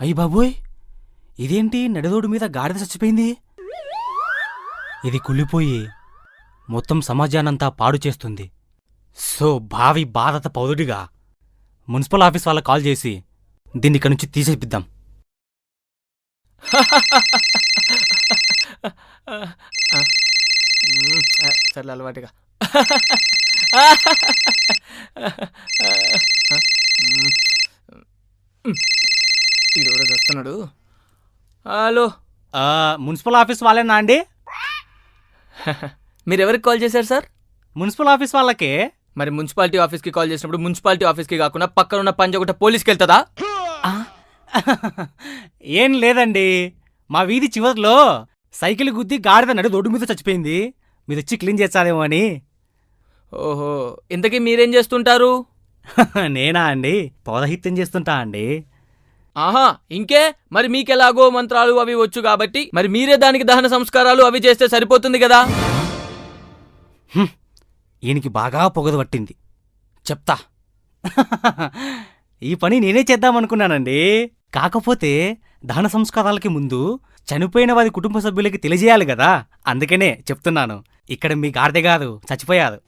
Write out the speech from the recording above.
అయ్యి బాబోయ్! ఇదేంటి నడిదోడు మీద గాడిద చచ్చిపోయింది? ఇది కుళ్ళిపోయి మొత్తం సమాజాన్నంతా పాడు చేస్తుంది. సో భావి భారత పౌరుడిగా మున్సిపల్ ఆఫీస్ వాళ్ళకి కాల్ చేసి దీన్ని ఇక్కడి నుంచి తీసేపిద్దాం. సర్లే అలవాటుగా. ఇది కూడా చేస్తున్నాడు? హలో. ఆ, మున్సిపల్ ఆఫీస్ వాళ్ళేనా అండి? మీరు ఎవరికి కాల్ చేశారు సార్? మున్సిపల్ ఆఫీస్ వాళ్ళకే. మరి మున్సిపాలిటీ ఆఫీస్కి కాల్ చేసినప్పుడు మున్సిపాలిటీ ఆఫీస్కి కాకుండా పక్కన ఉన్న పంజగుట్ట పోలీస్కి వెళ్తుందా ఆ? ఏం లేదండి. మా వీధి చివరిలో సైకిల్ గుద్ది గాడిద నడి రోడ్డు మీద చచ్చిపోయింది. మీరు వచ్చి క్లీన్ చేస్తారేమో అని. ఓహో. ఇంతకీ మీరేం చేస్తుంటారు? నేనా అండి? పౌరహిత్యం చేస్తుంటా అండి. ఆహా ఇంకే? మరి మీకెలాగో మంత్రాలు అవి వచ్చు కాబట్టి మరి మీరే దానికి దహన సంస్కారాలు అవి చేస్తే సరిపోతుంది కదా? ఈయనకి బాగా పొగదు పట్టింది. చెప్తా. ఈ పని నేనే చేద్దామనుకున్నానండి. కాకపోతే దహన సంస్కారాలకి ముందు చనిపోయిన వారి కుటుంబ సభ్యులకి తెలియజేయాలి కదా. అందుకనే చెప్తున్నాను. ఇక్కడ మీ గారిదే కాదు చచ్చిపోయారు.